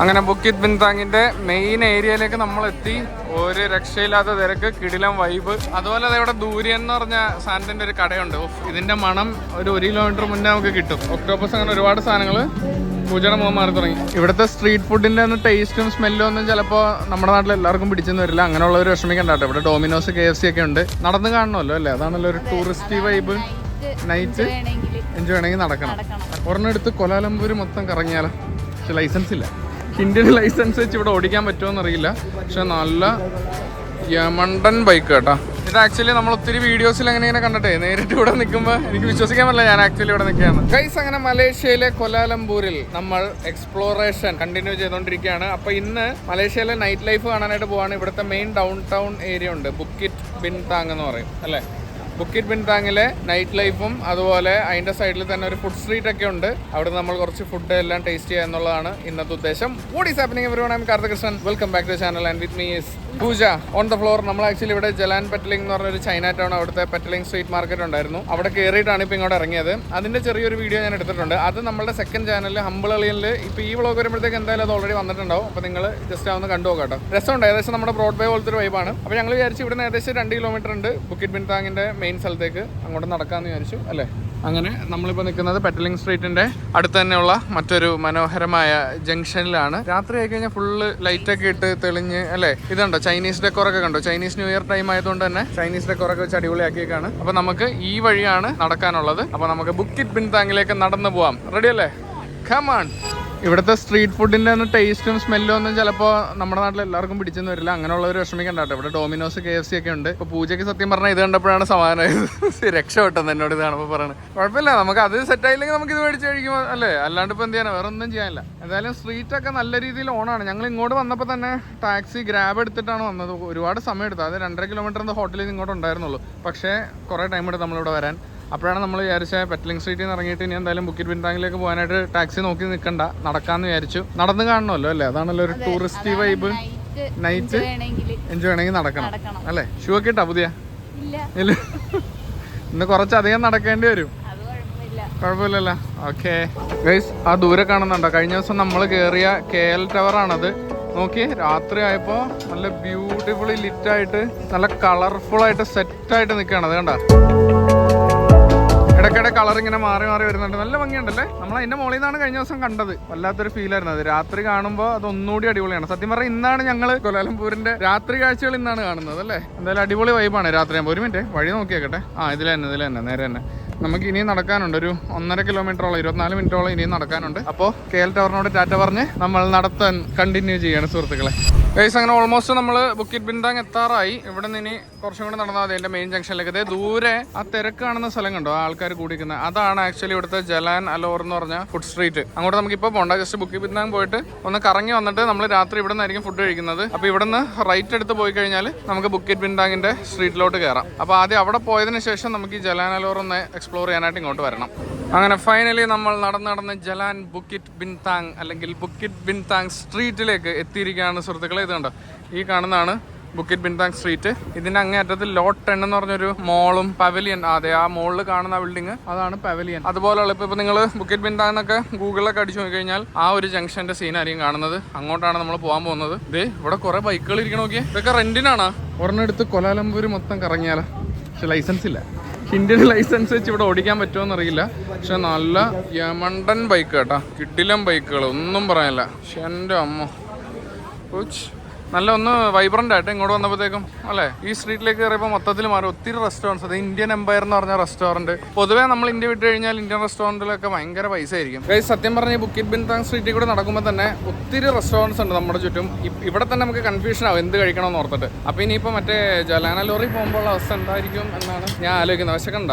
അങ്ങനെ ബുക്കിത് ബിൻതാങ്ങിന്റെ മെയിൻ ഏരിയയിലേക്ക് നമ്മൾ എത്തി ഒരു രക്ഷയില്ലാത്ത തിരക്ക് കിടിലം വൈബ് അതുപോലെ ഇവിടെ ദൂരി എന്ന് പറഞ്ഞ സാധനത്തിന്റെ ഒരു കടയുണ്ട്. ഇതിന്റെ മണം ഒരു ഒരു കിലോമീറ്റർ മുന്നേ നമുക്ക് കിട്ടും. ഒക്ടോബസ് അങ്ങനെ ഒരുപാട് സാധനങ്ങൾ പൂജയുടെ മുഖം മാറി തുടങ്ങി. ഇവിടുത്തെ സ്ട്രീറ്റ് ഫുഡിന്റെ ഒന്നും ടേസ്റ്റും സ്മെല്ലും ഒന്നും ചിലപ്പോൾ നമ്മുടെ നാട്ടിൽ എല്ലാവർക്കും പിടിച്ചെന്ന് വരില്ല. അങ്ങനെയുള്ള ഒരു വിഷമിക്കാൻ കേട്ടോ. ഇവിടെ ഡോമിനോസ് കെ എഫ് സി ഒക്കെ ഉണ്ട്. നടന്ന് കാണണമല്ലോ അല്ലേ? അതാണല്ലോ ഒരു ടൂറിസ്റ്റ് വൈബ് നൈറ്റ് എൻജോയ് വേണമെങ്കിൽ നടക്കണം. നടക്കണം. ഒരെണ്ണം എടുത്ത് കൊലാലംപൂർ മൊത്തം കറങ്ങിയാലോ? പക്ഷെ ലൈസൻസ് ഇല്ല. ഇന്ത്യൻ ലൈസൻസ് വെച്ച് ഇവിടെ ഓടിക്കാൻ പറ്റുമോ എന്നറിയില്ല പക്ഷെ നല്ല യമണ്ടൻ ബൈക്ക് കേട്ടോ. ഇത് ആക്ച്വലി നമ്മൾ ഒത്തിരി വീഡിയോസിൽ അങ്ങനെ ഇങ്ങനെ കണ്ടിട്ടേ. നേരിട്ട് ഇവിടെ നിൽക്കുമ്പോൾ എനിക്ക് വിശ്വസിക്കാൻ പറ്റില്ല ഞാൻ ആക്ച്വലി ഇവിടെ നിൽക്കുകയാണ്. ഗൈസ് അങ്ങനെ മലേഷ്യയിലെ കൊലാലംപൂരിൽ നമ്മൾ എക്സ്പ്ലോറേഷൻ കണ്ടിന്യൂ ചെയ്തുകൊണ്ടിരിക്കുകയാണ്. അപ്പോൾ ഇന്ന് മലേഷ്യയിലെ നൈറ്റ് ലൈഫ് കാണാനായിട്ട് പോവാണ്. ഇവിടുത്തെ മെയിൻ ഡൗൺ ടൗൺ ഏരിയ ഉണ്ട്. ബുക്കിറ്റ് ബിൻതാങ് എന്ന് പറയും. അല്ലേ? ബുക്കിറ്റ് ബിൻതാങ്ങിലെ നൈറ്റ് ലൈഫും അതുപോലെ അതിന്റെ സൈഡിൽ തന്നെ ഒരു ഫുഡ് സ്ട്രീറ്റ് ഒക്കെ ഉണ്ട്. അവിടെ നമ്മൾ കുറച്ച് ഫുഡ് എല്ലാം ടേസ്റ്റ് ചെയ്യുക എന്നുള്ളതാണ് ഇന്നത്തെ ഉദ്ദേശം. What is happening everyone Karthakrishnan welcome back to channel and with me is Pooja on the floor നമ്മൾ ആക്ച്വലി ഇവിടെ ജലാൻ പെറ്റലിംഗ് എന്ന് പറഞ്ഞൊരു ചൈന ടൗൺ അവിടുത്തെ പെറ്റലിംഗ് സ്ട്രീറ്റ് മാർക്കറ്റ് ഉണ്ടായിരുന്നു. അവിടെ കയറിയിട്ടാണ് ഇപ്പോൾ ഇങ്ങോട്ട് ഇറങ്ങിയത്. അതിന്റെ ചെറിയൊരു വീഡിയോ ഞാൻ എടുത്തിട്ടുണ്ട്. അത് നമ്മുടെ സെക്കൻഡ് ചാനലിൽ ഹമ്പിൾ അളിയനിൽ ഇപ്പോൾ ഈ വ്ളോഗ് വരുമ്പോഴത്തേക്ക് എന്തായാലും അത് ഓൾറെഡി വന്നിട്ടുണ്ടാവും. അപ്പോൾ നിങ്ങൾ ജസ്റ്റ് ഒന്ന് കണ്ടു നോക്കാം കേട്ടോ രസമുണ്ട്. ഏകദേശം നമ്മുടെ ബ്രോഡ്വേ പോലത്തെ ഒരു വൈബാണ് അപ്പോൾ ഞങ്ങൾ വിചാരിച്ചു ഇവിടെ നിന്ന് ഏകദേശം രണ്ട് കിലോമീറ്റർ ഉണ്ട് ബുക്കിറ്റ് ബിൻതാങ്ങിന്റെ മെയിൻ സ്ഥലത്തേക്ക്. അങ്ങോട്ട് നടക്കാമെന്ന് വിചാരിച്ചു അല്ലേ? അങ്ങനെ നമ്മളിപ്പോൾ നിൽക്കുന്നത് പെറ്റലിംഗ് സ്ട്രീറ്റിന്റെ അടുത്ത് തന്നെയുള്ള മറ്റൊരു മനോഹരമായ ജംഗ്ഷനിലാണ്. രാത്രി ആയി കഴിഞ്ഞാൽ ഫുള്ള് ലൈറ്റൊക്കെ ഇട്ട് തെളിഞ്ഞ് അല്ലേ? ഇതുണ്ടോ? ചൈനീസ് ഡെക്കോറൊക്കെ കണ്ടോ? ചൈനീസ് ന്യൂ ഇയർ ടൈം ആയതുകൊണ്ട് തന്നെ ചൈനീസ് ഡെക്കോറൊക്കെ വെച്ച് അടിപൊളിയാക്കിയേക്കാണ്. അപ്പോൾ നമുക്ക് ഈ വഴിയാണ് നടക്കാനുള്ളത്. അപ്പോൾ നമുക്ക് ബുക്കിറ്റ് പിൻതാങ്ങിലേക്ക് നടന്നു പോവാം. റെഡി അല്ലേ? കമാൺ ഇവിടുത്തെ സ്ട്രീറ്റ് ഫുഡിന്റെ ഒന്നും ടേസ്റ്റും സ്മെല്ലും ഒന്നും ചിലപ്പോൾ നമ്മുടെ നാട്ടിൽ എല്ലാവർക്കും പിടിച്ചെന്ന് വരില്ല. അങ്ങനെയുള്ള ഒരു വിഷമിക്കണ്ട കേട്ടോ. ഇവിടെ ഡോമിനോസ് കെ എഫ് സി ഒക്കെ ഉണ്ട്. ഇപ്പോൾ പൂജയ്ക്ക് സത്യം പറഞ്ഞാൽ ഇത് കണ്ടപ്പോഴാണ് സമാധാനമായത് രക്ഷപ്പെട്ടത് എന്നോട് ഇത് കാണുമ്പോൾ പറയുന്നത് കുഴപ്പമില്ല. നമുക്ക് അത് സെറ്റ് ആയില്ലെങ്കിൽ നമുക്ക് ഇത് മേടിച്ച് കഴിക്കുമ്പോൾ അല്ലേ? അല്ലാണ്ട് ഇപ്പോൾ എന്ത് ചെയ്യാനോ? വേറെ ഒന്നും ചെയ്യാനില്ല. എന്തായാലും സ്ട്രീറ്റ് ഒക്കെ നല്ല രീതിയിൽ ഓണാണ് ഞങ്ങൾ ഇങ്ങോട്ട് വന്നപ്പോൾ തന്നെ ടാക്സി ഗ്രാബ് എടുത്തിട്ടാണ് വന്നത്. ഒരുപാട് സമയം എടുത്തത് അത് രണ്ടര കിലോമീറ്റർ ഹോട്ടലിൽ ഇങ്ങോട്ട് ഉണ്ടായിരുന്നുള്ളൂ. പക്ഷേ കുറേ ടൈം എടുത്ത് നമ്മളിവിടെ വരാൻ. അപ്പോഴാണ് നമ്മൾ വിചാരിച്ച പെറ്റലിംഗ് സ്ട്രീറ്റിൽ നിന്ന് ഇറങ്ങിയിട്ട് ഇനി എന്തായാലും ബുക്കിറ്റ് പിൻതാങ്ങിലേക്ക് പോകാനായിട്ട് ടാക്സി നോക്കി നിൽക്കണ്ട നടക്കാമെന്ന് വിചാരിച്ചു. നടന്ന് കാണണമല്ലോ അല്ലേ? അതാണല്ലോ ഒരു ടൂറിസ്റ്റ് വൈബ് നൈറ്റ് എൻജോയ് ചെയ്യണമെങ്കിൽ നടക്കണം. അല്ലേ? ഷൂ ഒക്കെ ഇട്ടാ പുതിയ? ഇല്ല. ഇന്ന് കുറച്ചധികം നടക്കേണ്ടി വരും. കുഴപ്പമില്ലല്ലോ. ഓക്കെ ഗൈസ് ആ ദൂരെ കാണുന്നുണ്ടോ? കഴിഞ്ഞ ദിവസം നമ്മൾ കയറിയ കെ എൽ ടവർ ആണത്. നോക്കി രാത്രി ആയപ്പോ നല്ല ബ്യൂട്ടിഫുള്ളി ലിറ്റ് ആയിട്ട് നല്ല കളർഫുൾ ആയിട്ട് സെറ്റ് ആയിട്ട് നിൽക്കുകയാണ് അത് കണ്ട? ഇടയ്ക്കിടെ കളർ ഇങ്ങനെ മാറി മാറി വരുന്നുണ്ട്. നല്ല ഭംഗിയുണ്ടല്ലേ? നമ്മൾ അതിന്റെ മുകളിൽ നിന്നാണ് കഴിഞ്ഞ ദിവസം കണ്ടത്. വല്ലാത്തൊരു ഫീൽ ആയിരുന്നു അത്. രാത്രി കാണുമ്പോൾ അത് ഒന്നുകൂടി അടിപൊളിയാണ്. സത്യം പറഞ്ഞാൽ ഇന്നാണ് ഞങ്ങൾ കൊലാലംപൂരിന്റെ രാത്രി കാഴ്ചകൾ ഇന്നാണ് കാണുന്നത് അല്ലേ? എന്തായാലും അടിപൊളി വൈബാണ് രാത്രി ആകുമ്പോൾ ഒരു മിനിറ്റ് വഴി നോക്കിയേക്കട്ടെ. ആ ഇതിൽ തന്നെ നേരെ തന്നെ. നമുക്ക് ഇനിയും നടക്കാനുണ്ട്. ഒരു ഒന്നര കിലോമീറ്ററോളം ഇരുപത്തിനാല് മിനിറ്റോളം ഇനിയും നടക്കാനുണ്ട്. അപ്പോൾ കെ എൽ ടവറിനോട് ടാറ്റ പറഞ്ഞ് നമ്മൾ നടത്താൻ കണ്ടിന്യൂ ചെയ്യാണ് സുഹൃത്തുക്കളെ. ഗൈസ് അങ്ങനെ ഓൾമോസ്റ്റ് നമ്മൾ ബുക്കിറ്റ് ബിന്ദാങ് എത്താറായി. ഇവിടെ നിന്ന് കുറച്ചും കൂടെ നടന്നാൽ മതി. എന്റെ മെയിൻ ജംഗ്ഷനിലേക്ക് ഇതേ ദൂരെ ആ തിരക്ക് കാണുന്ന സ്ഥലം കണ്ടോ? ആൾക്കാർ കൂടിക്കുന്നത് അതാണ് ആക്ച്വലി ഇവിടുത്തെ ജലാൻ അലോർ എന്ന് പറഞ്ഞ ഫുഡ് സ്ട്രീറ്റ് അങ്ങോട്ട് നമുക്ക് ഇപ്പോൾ പോകണ്ട ജസ്റ്റ് ബുക്കിറ്റ് ബിന്ദാങ് പോയിട്ട് ഒന്ന് കറങ്ങി വന്നിട്ട് നമ്മൾ രാത്രി ഇവിടെ നിന്നായിരിക്കും ഫുഡ് കഴിക്കുന്നത്. അപ്പോൾ ഇവിടെ നിന്ന് റൈറ്റ് എടുത്ത് പോയി കഴിഞ്ഞാൽ നമുക്ക് ബുക്കിറ്റ് ബിന്ദാങ്ങിന്റെ സ്ട്രീറ്റിലോട്ട് കയറാം അപ്പോൾ ആദ്യം അവിടെ പോയതിന് ശേഷം നമുക്ക് ഈ ജലാൻ അലോർ ഒന്ന് ചെയ്യാനായിട്ട് ഇങ്ങോട്ട് വരണം. അങ്ങനെ ഫൈനലി നമ്മൾ നടന്ന് നടന്ന് ജലാൻ ബുക്കിറ്റ് ബിൻതാങ് അല്ലെങ്കിൽ ബുക്കിറ്റ് ബിൻതാങ് സ്ട്രീറ്റിലേക്ക് എത്തിയിരിക്കുകയാണ് സുഹൃത്തുക്കളെ. ഇത് കണ്ടോ? ഈ കാണുന്നതാണ് ബുക്കിറ്റ് ബിൻതാങ് സ്ട്രീറ്റ്. ഇതിന്റെ അങ്ങേ അറ്റത്ത് ലോട്ട് ടെൻ എന്ന് പറഞ്ഞൊരു മോളും പവലിയൻ അതെ ആ മോളിൽ കാണുന്ന ബിൽഡിംഗ് അതാണ് പവലിയൻ. അതുപോലെയുള്ള ഇപ്പോൾ നിങ്ങൾ ബുക്കിറ്റ് ബിൻതാങ് എന്നൊക്കെ ഗൂഗിളിലൊക്കെ അടിച്ചു നോക്കി കഴിഞ്ഞാൽ ആ ഒരു ജംഗ്ഷന്റെ സീനായിരിക്കും കാണുന്നത്. അങ്ങോട്ടാണ് നമ്മൾ പോകാൻ പോകുന്നത്. ഇതേ ഇവിടെ കുറേ ബൈക്കുകൾ ഇരിക്കണ നോക്കിയേ. ഇതൊക്കെ റെന്റിനാണ് ഒരെണ്ണം എടുത്ത് കൊലാലംപൂർ മൊത്തം കറങ്ങിയാലോ? പക്ഷെ ലൈസൻസ് ഇല്ല. ഇന്ത്യൻ ലൈസൻസ് വെച്ച് ഇവിടെ ഓടിക്കാൻ പറ്റുമോ എന്നറിയില്ല. പക്ഷെ നല്ല യമണ്ടൻ ബൈക്ക് കേട്ടാ. കിട്ടിലം ബൈക്കുകൾ ഒന്നും പറയാനില്ല. പക്ഷെ എന്റെ അമ്മ. നല്ല ഒന്ന് വൈബ്രന്റ് ആയിട്ട് ഇങ്ങോട്ട് വന്നപ്പോഴത്തേക്കും അല്ലേ? ഈ സ്ട്രീറ്റിലേക്ക് കയറിയപ്പോൾ മൊത്തത്തിൽ മാറി ഒത്തിരി റെസ്റ്റോറൻസ് അത് ഇന്ത്യൻ എംപയർ എന്ന് പറഞ്ഞ റെസ്റ്റോറന്റ് പൊതുവേ നമ്മൾ ഇന്ത്യ വിട്ട് കഴിഞ്ഞാൽ ഇന്ത്യൻ റെസ്റ്റോറന്റിലൊക്കെ ഭയങ്കര പൈസ ആയിരിക്കും. സത്യം പറഞ്ഞ ബുക്കിറ്റ് ബിൻതാങ് സ്ട്രീറ്റിൽ കൂടെ നടക്കുമ്പോൾ തന്നെ ഒത്തിരി റെസ്റ്റോറന്റ്സ് ഉണ്ട് നമ്മുടെ ചുറ്റും. ഇവിടെ തന്നെ നമുക്ക് കൺഫ്യൂഷൻ ആവും എന്ത് കഴിക്കണമെന്ന് ഓർത്തിട്ട്. അപ്പോൾ ഇനിയിപ്പോൾ മറ്റേ ജലാന ലോറി പോകുമ്പോൾ അവസ്ഥ എന്തായിരിക്കും എന്നാണ് ഞാൻ ആലോചിക്കുന്നത്. വിശക്കണ്ട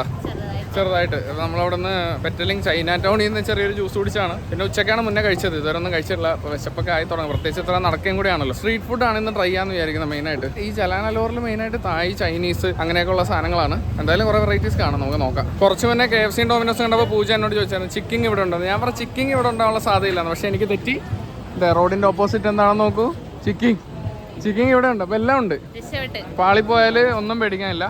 ചെറുതായിട്ട്. നമ്മളവിടെ നിന്ന് പെറ്റലിംഗ് ചൈന ടൗണിൽ നിന്ന് ചെറിയൊരു ജ്യൂസ് കുടിച്ചാണ്. പിന്നെ ഉച്ചക്കാണ് മുന്നേ കഴിച്ചത്. ഇതുവരെ ഒന്നും കഴിച്ചിട്ടില്ല. വിശപ്പൊക്കെ ആയി തുടങ്ങി. പ്രത്യേകിച്ച് ഇത്ര നടക്കുകയും കൂടിയാണല്ലോ. സ്ട്രീറ്റ് ഫുഡാണ് ഇന്ന് ട്രൈ ചെയ്യാന്ന് വിചാരിക്കുന്നത് മെയിനായിട്ട് ഈ ചലാനലോറിൽ മെയിനായിട്ട് തായ് ചൈനീസ് അങ്ങനെയൊക്കെയുള്ള സാധനങ്ങളാണ്. എന്തായാലും കുറേ വെറൈറ്റീസ് കാണാം. നമുക്ക് നോക്കാം. കുറച്ച് മുന്നേ കെ എഫ് സി ഡോമിനോസ് കണ്ടപ്പോൾ പൂജ എന്നോട് ചോദിച്ചായിരുന്നു ചിക്കിങ് ഇവിടെ ഉണ്ടെന്ന് ഞാൻ പറഞ്ഞ ചിക്കിങ് ഇവിടെ ഉണ്ടാവാനുള്ള സാധ്യതയില്ല. പക്ഷേ എനിക്ക് തെറ്റി. റോഡിന്റെ ഓപ്പോസിറ്റ് എന്താണെന്ന് നോക്കൂ. ചിക്കിങ് ചിക്കൻ ഇവിടെ ഉണ്ട്. അപ്പൊ എല്ലാം ഉണ്ട്. പാളി പാളിപ്പോയാൽ ഒന്നും പേടിക്കാനില്ല.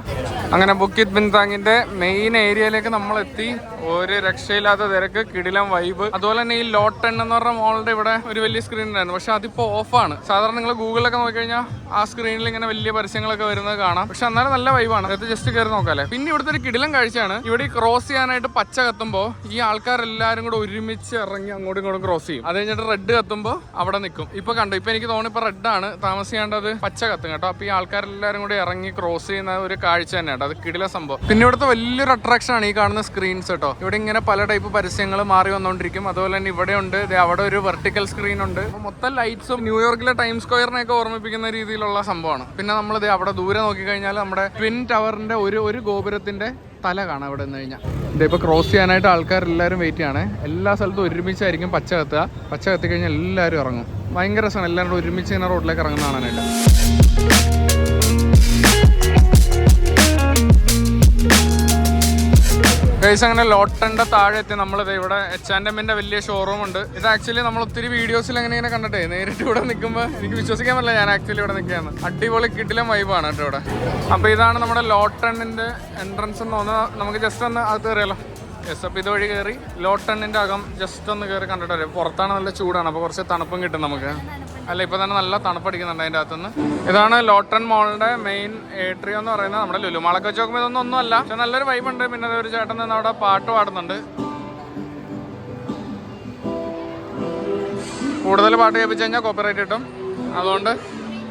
അങ്ങനെ ബുക്കിത് ബിൻതാങ്ങിന്റെ മെയിൻ ഏരിയയിലേക്ക് നമ്മൾ എത്തി ഒരു രക്ഷയില്ലാത്ത തിരക്ക് കിടിലം വൈബ് അതുപോലെ തന്നെ ഈ ലോട്ടൺ എന്ന് പറഞ്ഞ മോളുടെ ഇവിടെ ഒരു വലിയ സ്ക്രീൻ ഉണ്ടായിരുന്നു. പക്ഷെ അതിപ്പോ ഓഫാണ് സാധാരണ നിങ്ങൾ ഗൂഗിളിലൊക്കെ നോക്കിക്കഴിഞ്ഞാൽ ആ സ്ക്രീനിൽ ഇങ്ങനെ വലിയ പരസ്യങ്ങളൊക്കെ വരുന്നത് കാണാം. പക്ഷെ എന്നാലും നല്ല വൈബാണ് അത് ജസ്റ്റ് കയറി നോക്കാല്ലേ? പിന്നെ ഇവിടുത്തെ ഒരു കിടിലം കാഴ്ചയാണ്. ഇവിടെ ക്രോസ് ചെയ്യാനായിട്ട് പച്ച കത്തുമ്പോൾ ഈ ആൾക്കാരെല്ലാരും കൂടെ ഒരുമിച്ച് ഇറങ്ങി അങ്ങോട്ടും ഇങ്ങോട്ടും ക്രോസ് ചെയ്യും. അത് കഴിഞ്ഞിട്ട് റെഡ് കത്തുമ്പോൾ അവിടെ നിൽക്കും ഇപ്പൊ കണ്ടു? ഇപ്പൊ എനിക്ക് തോന്നുന്നു ഇപ്പൊ റെഡ് ആണ്. താമസിക്കേണ്ടത് പച്ച കത്തും കേട്ടോ. അപ്പൊ ഈ ആൾക്കാരെല്ലാരും കൂടി ഇറങ്ങി ക്രോസ് ചെയ്യുന്ന ഒരു കാഴ്ച തന്നെ കേട്ടോ. അത് കിടില സംഭവം. പിന്നെ ഇവിടുത്തെ വലിയൊരു അട്രാക്ഷൻ ആണ് ഈ കാണുന്ന സ്ക്രീൻസ് കേട്ടോ. ഇവിടെ ഇങ്ങനെ പല ടൈപ്പ് പരസ്യങ്ങൾ മാറി വന്നുകൊണ്ടിരിക്കും അതുപോലെ തന്നെ ഇവിടെ ഉണ്ട്. അവിടെ ഒരു വെർട്ടിക്കൽ സ്ക്രീൻ ഉണ്ട്. മൊത്തം ലൈറ്റ്സും ന്യൂയോർക്കിലെ ടൈം സ്ക്വയറിനെയൊക്കെ ഓർമ്മിപ്പിക്കുന്ന രീതിയിലുള്ള സംഭവമാണ്. പിന്നെ നമ്മൾ അവിടെ ദൂരെ നോക്കിക്കഴിഞ്ഞാൽ നമ്മുടെ ട്വിൻ ടവറിന്റെ ഒരു ഒരു ഗോപുരത്തിന്റെ തല കാണാം ഇവിടെ നിന്ന് കഴിഞ്ഞാൽ ഇതിപ്പോൾ ക്രോസ് ചെയ്യാനായിട്ട് ആൾക്കാരെല്ലാവരും വെയിറ്റ് ചെയ്യണേ. എല്ലാ സ്ഥലത്തും ഒരുമിച്ചായിരിക്കും പച്ച കത്തുക. പച്ച കത്തി കഴിഞ്ഞാൽ എല്ലാവരും ഇറങ്ങും. ഭയങ്കര രസമാണ്. എല്ലാവരും കൂടെ ഒരുമിച്ച് ഇങ്ങനെ റോഡിലേക്ക് ഇറങ്ങുന്ന കാണാനായിട്ട്. ഗൈസ് അങ്ങനെ ലോട്ടന്റെ താഴെ എത്തി. നമ്മളിത് ഇവിടെ എച്ച് ആൻഡ് എമ്മിന്റെ വലിയ ഷോറൂം ഉണ്ട്. ഇത് ആക്ച്വലി നമ്മൾ ഒത്തിരി വീഡിയോസിൽ അങ്ങനെ ഇങ്ങനെ കണ്ടിട്ടേ. നേരിട്ട് ഇവിടെ നിൽക്കുമ്പോൾ എനിക്ക് വിശ്വസിക്കാൻ പറ്റില്ല. ഞാൻ ആക്ച്വലി ഇവിടെ നിൽക്കുകയാണ്. അടിപൊളി കിടിലം വൈബാണ് കേട്ടോ ഇവിടെ. അപ്പോൾ ഇതാണ് നമ്മുടെ ലോട്ടണിന്റെ എൻട്രൻസ് എന്ന് തോന്നുന്നത് നമുക്ക് ജസ്റ്റ് ഒന്ന് അത് കയറിയാലോ യെസ് അപ്പോൾ ഇതുവഴി കയറി ലോട്ടണിന്റെ അകം ജസ്റ്റ് ഒന്ന് കയറി കണ്ടിട്ട് വരും. പുറത്താണ് നല്ല ചൂടാണ് അപ്പോൾ കുറച്ച് തണുപ്പും കിട്ടും നമുക്ക്. അല്ല ഇപ്പൊ തന്നെ നല്ല തണുപ്പടിക്കുന്നുണ്ട് അതിന്റെ അകത്തുനിന്ന്. ഇതാണ് ലോട്ടൺ മോളിന്റെ മെയിൻ ഏട്രിയോ എന്ന് പറയുന്നത് നമ്മുടെ ലുലുമാളൊക്കെ വെച്ച് നോക്കുമ്പോൾ ഇതൊന്നും ഒന്നും അല്ല പക്ഷെ നല്ലൊരു വൈബ് ഉണ്ട്. പിന്നെ ഒരു ചേട്ടൻ നിന്ന് അവിടെ പാട്ട് പാടുന്നുണ്ട്. കൂടുതൽ പാട്ട് കേൾപ്പിച്ച് കഴിഞ്ഞാൽ കോപ്പറേറ്റ് കിട്ടും. അതുകൊണ്ട്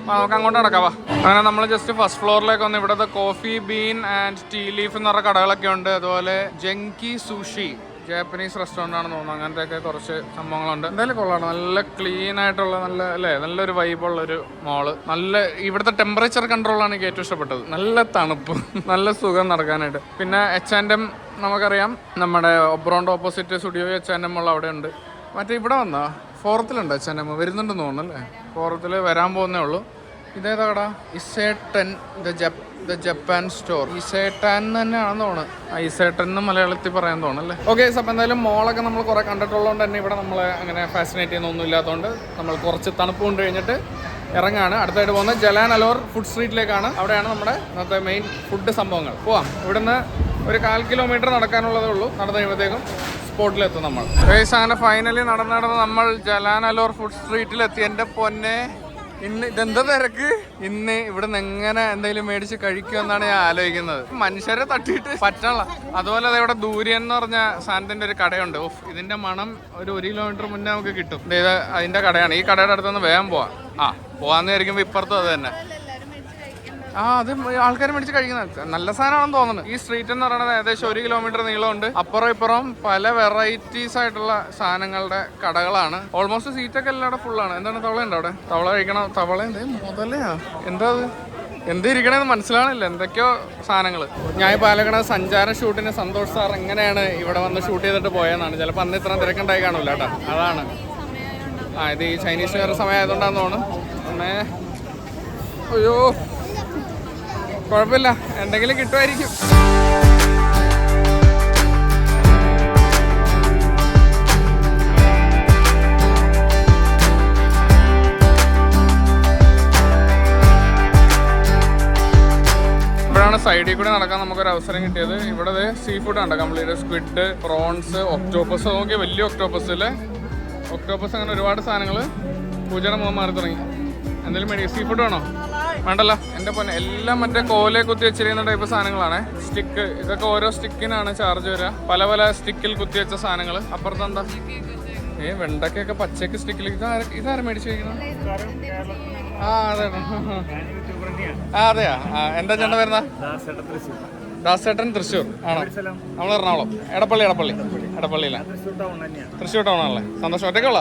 നമുക്ക് അങ്ങോട്ട് നടക്കാവാ അങ്ങനെ നമ്മൾ ജസ്റ്റ് ഫസ്റ്റ് ഫ്ലോറിലേക്ക് വന്ന്. ഇവിടുത്തെ coffee bean and tea leaf എന്ന് പറഞ്ഞ കടകളൊക്കെ ഉണ്ട്. അതുപോലെ ജങ്കി സുഷി ജാപ്പനീസ് റെസ്റ്റോറന്റ് ആണെന്ന് തോന്നുന്നു. അങ്ങനത്തെയൊക്കെ കുറച്ച് സംഭവങ്ങളുണ്ട്. എന്തായാലും കൊള്ളാണ് നല്ല ക്ലീൻ ആയിട്ടുള്ള നല്ല അല്ലേ? നല്ലൊരു വൈബുള്ള ഒരു മോൾ നല്ല ഇവിടുത്തെ ടെമ്പറേച്ചർ കൺട്രോളാണ് എനിക്ക് ഏറ്റവും ഇഷ്ടപ്പെട്ടത്. നല്ല തണുപ്പ് നല്ല സുഖം നടക്കാനായിട്ട്. പിന്നെ എച്ച് ആൻഡ് എം നമുക്കറിയാം. നമ്മുടെ ഒബ്രോണ്ട് opposite studio H and M ഉള്ള അവിടെ ഉണ്ട്. മറ്റേ ഇവിടെ വന്നാ? ഫോറത്തിലുണ്ട് എച്ച് ആൻഡ് വരുന്നുണ്ടെന്ന് തോന്നുന്നു അല്ലേ? ഫോറത്തിൽ വരാൻ പോകുന്നേ ഉള്ളൂ. ഇതേതാ കട Isetan the Jap the Japan store. Isetan തന്നെയാണെന്ന് തോന്നുന്നു. ആ ഇസേട്ടൻ എന്ന് മലയാളത്തിൽ പറയാൻ തോന്നുന്നു അല്ലേ? ഓക്കെ അപ്പം എന്തായാലും മോളൊക്കെ നമ്മൾ കുറെ കണ്ടിട്ടുള്ളതുകൊണ്ട് തന്നെ ഇവിടെ നമ്മൾ അങ്ങനെ ഫാസിനേറ്റ് ചെയ്യുന്നൊന്നും ഇല്ലാത്തതുകൊണ്ട് നമ്മൾ കുറച്ച് തണുപ്പ് കൊണ്ട് കഴിഞ്ഞിട്ട് ഇറങ്ങാണ്. അടുത്തായിട്ട് പോകുന്നത് ജലാൻ അലോർ ഫുഡ് സ്ട്രീറ്റിലേക്കാണ് അവിടെയാണ് നമ്മുടെ ഇന്നത്തെ മെയിൻ ഫുഡ് സംഭവങ്ങൾ. പോവാം. ഇവിടുന്ന് ഒരു കാൽ കിലോമീറ്റർ നടക്കാനുള്ളതേ ഉള്ളൂ. നടന്നു കഴിയുമ്പോഴത്തേക്കും സ്പോട്ടിലെത്തും നമ്മൾ. അങ്ങനെ ഫൈനലി നടന്ന് നടന്ന് നമ്മൾ ജലാൻ അലോർ ഫുഡ് സ്ട്രീറ്റിലെത്തി എന്റെ പൊന്നെ. ഇന്ന് ഇതെന്താ തിരക്ക്? ഇന്ന് ഇവിടെ നിന്ന് എങ്ങനെ എന്തെങ്കിലും മേടിച്ച് കഴിക്കുമെന്നാണ് ഞാൻ ആലോചിക്കുന്നത്. മനുഷ്യരെ തട്ടിയിട്ട് പറ്റണല്ല. അതുപോലെ അതെ ഇവിടെ ദൂര്യൻ എന്ന് പറഞ്ഞ സാധനത്തിന്റെ ഒരു കടയുണ്ട്. ഓഫ് ഇതിന്റെ മണം ഒരു ഒരു കിലോമീറ്റർ മുന്നേ നമുക്ക് കിട്ടും. ഇത് അതിന്റെ കടയാണ്. ഈ കടയുടെ അടുത്തൊന്ന് വേഗം പോവാം. ആ പോവാന്ന് വിചാരിക്കുമ്പോൾ ഇപ്പുറത്തും അത് തന്നെ. ആ അത് ആൾക്കാർ മേടിച്ച് കഴിക്കുന്നത് നല്ല സാധനമാണെന്ന് തോന്നുന്നു. ഈ സ്ട്രീറ്റ് എന്ന് പറയുന്നത് ഏകദേശം ഒരു കിലോമീറ്റർ നീളമുണ്ട്. അപ്പുറം ഇപ്പുറം പല വെറൈറ്റീസ് ആയിട്ടുള്ള സാധനങ്ങളുടെ കടകളാണ്. ഓൾമോസ്റ്റ് സീറ്റൊക്കെ എല്ലാവിടെ ഫുള്ളാണ് എന്താണ് തവള ഉണ്ട് അവിടെ? തവള കഴിക്കണം തവള എന്തേ? മുതലയാ? എന്താ അത്? എന്ത് ഇരിക്കണേന്ന് മനസ്സിലാണില്ല എന്തൊക്കെയോ സാധനങ്ങൾ ഞാൻ പാലക്കട സഞ്ചാര ഷൂട്ടിന് സന്തോഷ് സാർ എങ്ങനെയാണ് ഇവിടെ വന്ന് ഷൂട്ട് ചെയ്തിട്ട് പോയെന്നാണ്. ചിലപ്പോൾ അന്ന് ഇത്ര തിരക്കുണ്ടായി കാണില്ല കേട്ടോ. അതാണ്. ആ ഇത് ഈ ചൈനീസ് വേറെ സമയം ആയതുകൊണ്ടാന്ന് തോന്നുന്നു അയ്യോ. കുഴപ്പമില്ല. എന്തെങ്കിലും കിട്ടുമായിരിക്കും. സൈഡിൽ കൂടെ നടക്കാൻ നമുക്കൊരു അവസരം കിട്ടിയത്. ഇവിടെ സീ ഫുഡ് ഉണ്ട് കംപ്ലീറ്റ് സ്ക്വിഡ് പ്രോൺസ് ഒക്ടോപ്പസ് നോക്കി വലിയ ഒക്ടോപ്പസ് അല്ലേ? ഒക്ടോപ്പസ് അങ്ങനെ ഒരുപാട് സാധനങ്ങൾ പൂജയുടെ മുഖം മാറി തുടങ്ങി. എന്തെങ്കിലും മേടിക്കും. സീ ഫുഡ് വേണോ വേണ്ടല്ലോ. എന്റെ പൊന്നെ എല്ലാം മറ്റേ കോലെ കുത്തി വെച്ചിരിക്കുന്ന ടൈപ്പ് സാധനങ്ങളാണ്. സ്റ്റിക്ക് ഇതൊക്കെ ഓരോ സ്റ്റിക്കിനാണ് ചാർജ് വരിക പല പല സ്റ്റിക്കിൽ കുത്തി വെച്ച സാധനങ്ങൾ അപ്പുറത്ത് എന്താ? ഏ വെണ്ടക്കൊക്കെ പച്ചക്ക് സ്റ്റിക്കിൽ ഇതാര ഇതാരും മേടിച്ചു വയ്ക്കുന്നത് ആ അതെ. ആ അതെയാ. ആ, എന്താ ചേട്ടൻ വരുന്ന ദാസേട്ടൻ തൃശ്ശൂർ. ആണോ? നമ്മൾ എറണാകുളം. എടപ്പള്ളി എടപ്പള്ളി. എടപ്പള്ളിയിലെ. തൃശ്ശൂർ ടൗൺ ആണല്ലേ? സന്തോഷം. ഒറ്റയ്ക്കുള്ള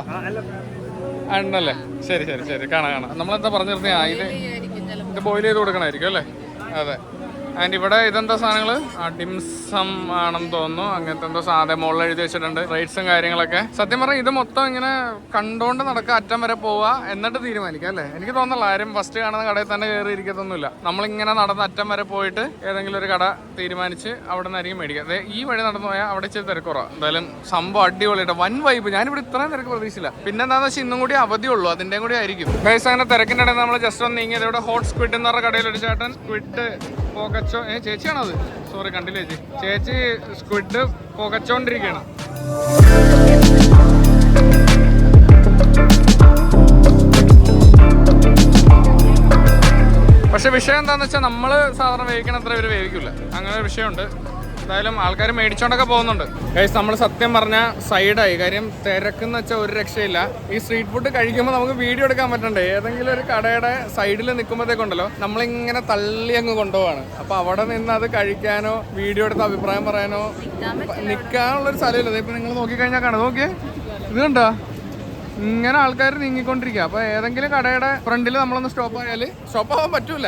ആ ഉണ്ടല്ലേ? ശരി ശരി ശരി. കാണാം കാണാം. നമ്മളെന്താ പറഞ്ഞു നിർത്തിയാ ഇത് ബോയിൽ ചെയ്ത് കൊടുക്കണമായിരിക്കും അല്ലേ? അതെ. ആൻഡ് ഇവിടെ ഇതെന്താ സാധനങ്ങൾ ഡിംസം ആണെന്ന് തോന്നുന്നു. അങ്ങനത്തെ എന്തോ സാധനം മുകളിൽ എഴുതി വെച്ചിട്ടുണ്ട്. റേറ്റ്സും കാര്യങ്ങളൊക്കെ. സത്യം പറഞ്ഞാൽ ഇത് മൊത്തം ഇങ്ങനെ കണ്ടോണ്ട് നടക്കുക അറ്റം വരെ പോവുക എന്നിട്ട് തീരുമാനിക്കുക അല്ലേ? എനിക്ക് തോന്നുന്നില്ല ആരും ഫസ്റ്റ് കാണുന്ന കടയിൽ തന്നെ കയറി ഇരിക്കത്തൊന്നുമില്ല. നമ്മളിങ്ങനെ നടന്ന് അറ്റം വരെ പോയിട്ട് ഏതെങ്കിലും ഒരു കട തീരുമാനിച്ച് അവിടെ നിന്നായിരിക്കും മേടിക്കുക അതെ ഈ വഴി നടന്നു പോയാൽ അവിടെ ഇച്ചിരി തിരക്കുറവാണ് എന്തായാലും സംഭവം അടിപൊളിയായിട്ട് വൻ വൈബ് ഞാനിവിടെ ഇത്രയും തിരക്ക് പ്രതീക്ഷിച്ചില്ല. പിന്നെ എന്താണെന്ന് വെച്ചാൽ ഇന്നും കൂടി അവധിയുള്ളൂ അതിന്റെയും കൂടി ആയിരിക്കും. ഗൈസ് അങ്ങനെ തിരക്കിന്റെ ഇടയിൽ നമ്മൾ ജസ്റ്റ് ഒന്ന് നീങ്ങിയത് ഇവിടെ ഹോട്ട് സ്ക്വിഡ് എന്ന് പറഞ്ഞ കടയിൽ ഒരു ചേട്ടൻ സ്ക്വിഡ് പോകച്ചോ ഏ ചേച്ചിയാണത് സോറി കണ്ടില്ല ചേച്ചി? ചേച്ചി സ്ക്വിഡ് പുകച്ചോണ്ടിരിക്കുകയാണ് പക്ഷെ വിഷയം എന്താണെന്ന് വെച്ചാൽ നമ്മൾ സാധാരണ വേവിക്കണത്ര ഇവർ വേവിക്കില്ല അങ്ങനെ ഒരു വിഷയമുണ്ട്. എന്തായാലും ആൾക്കാർ മേടിച്ചോണ്ടൊക്കെ പോകുന്നുണ്ട്. ഗൈസ് നമ്മൾ സത്യം പറഞ്ഞ സൈഡായി. കാര്യം തിരക്കെന്ന് വെച്ചാൽ ഒരു രക്ഷയില്ല. ഈ സ്ട്രീറ്റ് ഫുഡ് കഴിക്കുമ്പോൾ നമുക്ക് വീഡിയോ എടുക്കാൻ പറ്റണ്ടേ? ഏതെങ്കിലും ഒരു കടയുടെ സൈഡിൽ നിൽക്കുമ്പോഴത്തേക്കുണ്ടല്ലോ നമ്മളിങ്ങനെ തള്ളി അങ്ങ് കൊണ്ടുപോവാണ്. അപ്പൊ അവിടെ നിന്ന് അത് കഴിക്കാനോ വീഡിയോ എടുത്ത് അഭിപ്രായം പറയാനോ നിൽക്കാനുള്ളൊരു സ്ഥലമില്ല. ഇപ്പൊ നിങ്ങൾ നോക്കിക്കഴിഞ്ഞാൽ കാണാം. നോക്കിയേ? ഇത് കണ്ടോ? ഇങ്ങനെ ആൾക്കാർ നീങ്ങിക്കൊണ്ടിരിക്കുക അപ്പൊ ഏതെങ്കിലും കടയുടെ ഫ്രണ്ടിൽ നമ്മളൊന്ന് സ്റ്റോപ്പ് ആയാൽ സ്റ്റോപ്പ് ആവാൻ പറ്റൂല.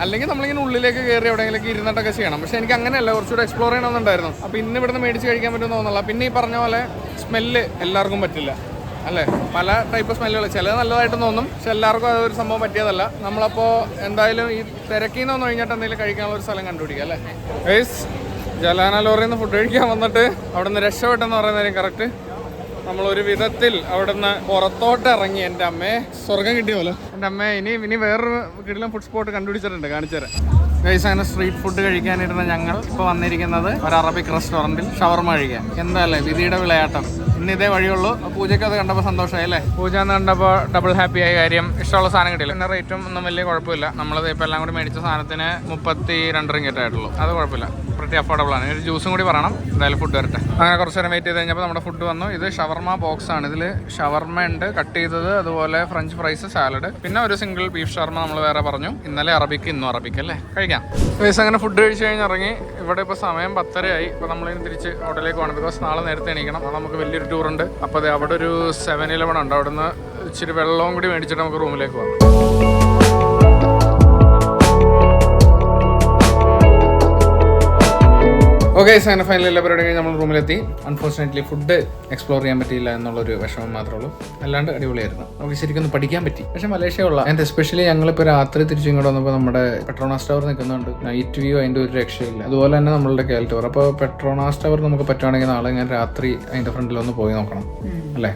അല്ലെങ്കിൽ നമ്മളിങ്ങനെ ഉള്ളിലേക്ക് കയറി എവിടെയെങ്കിലും ഇരുന്നിട്ടൊക്കെ ചെയ്യണം. പക്ഷെ എനിക്ക് അങ്ങനെയല്ല കുറച്ചുകൂടെ എക്സ്പ്ലോർ ചെയ്യണമെന്നുണ്ടായിരുന്നു. അപ്പൊ ഇന്ന് ഇവിടുന്ന് മേടിച്ച് കഴിക്കാൻ പറ്റുമെന്ന് തോന്നുന്നില്ല. പിന്നെ ഈ പറഞ്ഞ പോലെ സ്മെല്ല് എല്ലാവർക്കും പറ്റില്ല. അല്ലേ? പല ടൈപ്പ് സ്മെല്ലുകൾ ചിലത് നല്ലതായിട്ട് തോന്നും. പക്ഷെ എല്ലാവർക്കും അതൊരു സംഭവം പറ്റിയതല്ല. നമ്മളപ്പോൾ എന്തായാലും ഈ തിരക്കിന്ന് നിന്ന് കഴിഞ്ഞിട്ട് എന്തെങ്കിലും കഴിക്കാനുള്ള ഒരു സ്ഥലം കണ്ടുപിടിക്കുക അല്ലേ? ഗൈസ് ജലാന ലോറിയിൽ ഫുഡ് കഴിക്കാൻ വന്നിട്ട് അവിടെ നിന്ന് രക്ഷപ്പെട്ടെന്ന് പറയുന്നതായിരിക്കും കറക്റ്റ് നമ്മൾ ഒരു വിധത്തിൽ അവിടുന്ന് പുറത്തോട്ട് ഇറങ്ങി എന്റെ അമ്മയെ. സ്വർഗം കിട്ടിയ പോലെ എന്റെ അമ്മയെ ഇനി ഇനി വേറൊരു കിടിലം ഫുഡ് സ്പോട്ട് കണ്ടുപിടിച്ചിട്ടുണ്ട് കാണിച്ചുതരാം ഗൈസ് അങ്ങനെ സ്ട്രീറ്റ് ഫുഡ് കഴിക്കാനിരുന്ന ഞങ്ങൾ ഇപ്പോൾ വന്നിരിക്കുന്നത്. ഒരു അറബിക് റെസ്റ്റോറന്റിൽ ഷവർമ കഴിക്കാൻ. എന്താല്ലേ വിധിയുടെ വിളയാട്ടം. ഇന്ന് ഇതേ വഴിയുള്ളൂ. പൂജയ്ക്ക് അത് കണ്ടപ്പോൾ സന്തോഷമായി അല്ലേ? പൂജ എന്ന് കണ്ടപ്പോൾ ഡബിൾ ഹാപ്പി ആയ കാര്യം ഇഷ്ടമുള്ള സാധനം കിട്ടില്ല പിന്നെ റേറ്റും ഒന്നും വലിയ കുഴപ്പമില്ല. നമ്മളത് ഇപ്പോൾ എല്ലാം കൂടി മേടിച്ച സാധനത്തിന് മുപ്പത്തി രണ്ട് റിങ്കറ്റ് ആയിട്ടുള്ളൂ. അത് കുഴപ്പമില്ല. പ്രതി അഫോർഡബിൾ ആണ്. ഒരു ജ്യൂസും കൂടി പറയണം. എന്തായാലും ഫുഡ് വരട്ടെ. അങ്ങനെ കുറച്ച് നേരം വെയിറ്റ് ചെയ്ത് കഴിഞ്ഞപ്പോൾ നമ്മുടെ ഫുഡ് വന്നു. ഇത് ഷവർമ ബോക്സ് ആണ്. ഇതിൽ ഷവർമ ഉണ്ട്. കട്ട് ചെയ്തത് അതുപോലെ ഫ്രഞ്ച് ഫ്രൈസ് സാലഡ് പിന്നെ ഒരു സിംഗിൾ ബീഫ് ഷവർമ നമ്മൾ വേറെ പറഞ്ഞു. ഇന്നലെ അറബിക്ക് ഇന്നും അറബിക്ക് അല്ലേ? കഴിക്കാം. വയസ്സ് അങ്ങനെ ഫുഡ് കഴിച്ച് കഴിഞ്ഞ് ഇറങ്ങി. ഇവിടെ ഇപ്പോൾ സമയം പത്തരയായി. ഇപ്പോൾ നമ്മളിനി തിരിച്ച് ഹോട്ടലിലേക്ക് പോകണം ബിക്കോസ് നാളെ നേരത്തെ എണീക്കണം. അപ്പോൾ നമുക്ക് വലിയൊരു ടൂറുണ്ട് അപ്പോൾ അവിടെ ഒരു സെവൻ ഇലവൻ ഉണ്ട്. അവിടുന്ന് ഇച്ചിരി വെള്ളവും കൂടി മേടിച്ചിട്ട് നമുക്ക് റൂമിലേക്ക് പോകാം. ഓക്കെ അങ്ങനെ ഫൈനൽ എല്ലാ പരിപാടി കഴിഞ്ഞ് നമ്മൾ റൂമിലെത്തി അൺഫോർച്ചുനേറ്റ്ലി ഫുഡ് എക്സ്പ്ലോർ ചെയ്യാൻ പറ്റിയില്ല എന്നുള്ളൊരു വിഷമം മാത്രമേ ഉള്ളൂ. അല്ലാണ്ട് അടിപൊളിയായിരുന്നു. നമുക്ക് ശരിക്കും ഒന്ന് പഠിക്കാൻ പറ്റി. പക്ഷേ മലേഷ്യ ഉള്ള ആൻഡ് എസ്പെഷ്യലി ഞങ്ങളിപ്പോൾ രാത്രി തിരിച്ചു ഇങ്ങോട്ട് വന്നപ്പോൾ നമ്മുടെ പെട്രോണാസ് ടവർ നിൽക്കുന്നുണ്ട്. നൈറ്റ് വ്യൂ അതിന്റെ ഒരു രക്ഷയില്ല. അതുപോലെ തന്നെ നമ്മളുടെ കേൽ ടവർ അപ്പോൾ പെട്രോണാസ് ടവർ നമുക്ക് പറ്റുവാണെങ്കിൽ നാളെ ഞാൻ രാത്രി അതിന്റെ ഫ്രണ്ടിൽ ഒന്ന് പോയി നോക്കണം. അല്ലേ?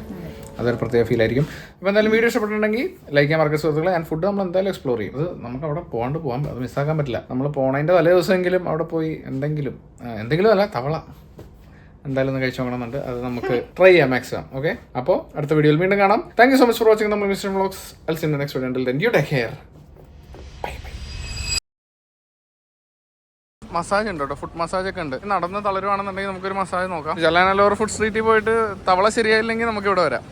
അതൊരു പ്രത്യേക ഫീൽ ആയിരിക്കും. അപ്പോൾ എന്തായാലും വീഡിയോ ഇഷ്ടപ്പെട്ടിട്ടുണ്ടെങ്കിൽ ലൈക്ക് ചെയ്യാൻ മറക്കുക സുഹൃത്തുക്കളെ. ആൻഡ് ഫുഡ് നമ്മൾ എന്തായാലും എക്സ്പ്ലോർ ചെയ്യും. അത് നമുക്ക് അവിടെ പോകാണ്ട് പോകാൻ അത് മിസ്സാക്കാൻ പറ്റില്ല. നമ്മൾ പോണതിന്റെ തലേ ദിവസമെങ്കിലും അവിടെ പോയി എന്തെങ്കിലും എന്തെങ്കിലും അല്ല തവള എന്തായാലും ഒന്ന് കഴിച്ചു നോക്കണമെന്നുണ്ട്. അത് നമുക്ക് ട്രൈ ചെയ്യാം മാക്സിമം ഓക്കെ അപ്പോൾ അടുത്ത വീഡിയോയിൽ വീണ്ടും കാണാം. Thank you so much for watching നമ്മൾ മിസ്റ്റർ വ്ളോഗ്സ് അൽസിൻ നെക്സ്റ്റ് വീഡിയോ ഉണ്ടിൽ യു ടേക്ക് കെയർ മസാജ് ഉണ്ട് കേട്ടോ. ഫുഡ് മസാജ് ഒക്കെ ഉണ്ട്. നടന്ന് തളരുവാണെന്നുണ്ടെങ്കിൽ നമുക്കൊരു മസാജ് നോക്കാം. ജലാനലോർ ഫുഡ് സ്ട്രീറ്റിൽ പോയിട്ട് തവള ശരിയായില്ലെങ്കിൽ നമുക്ക് ഇവിടെ വരാം.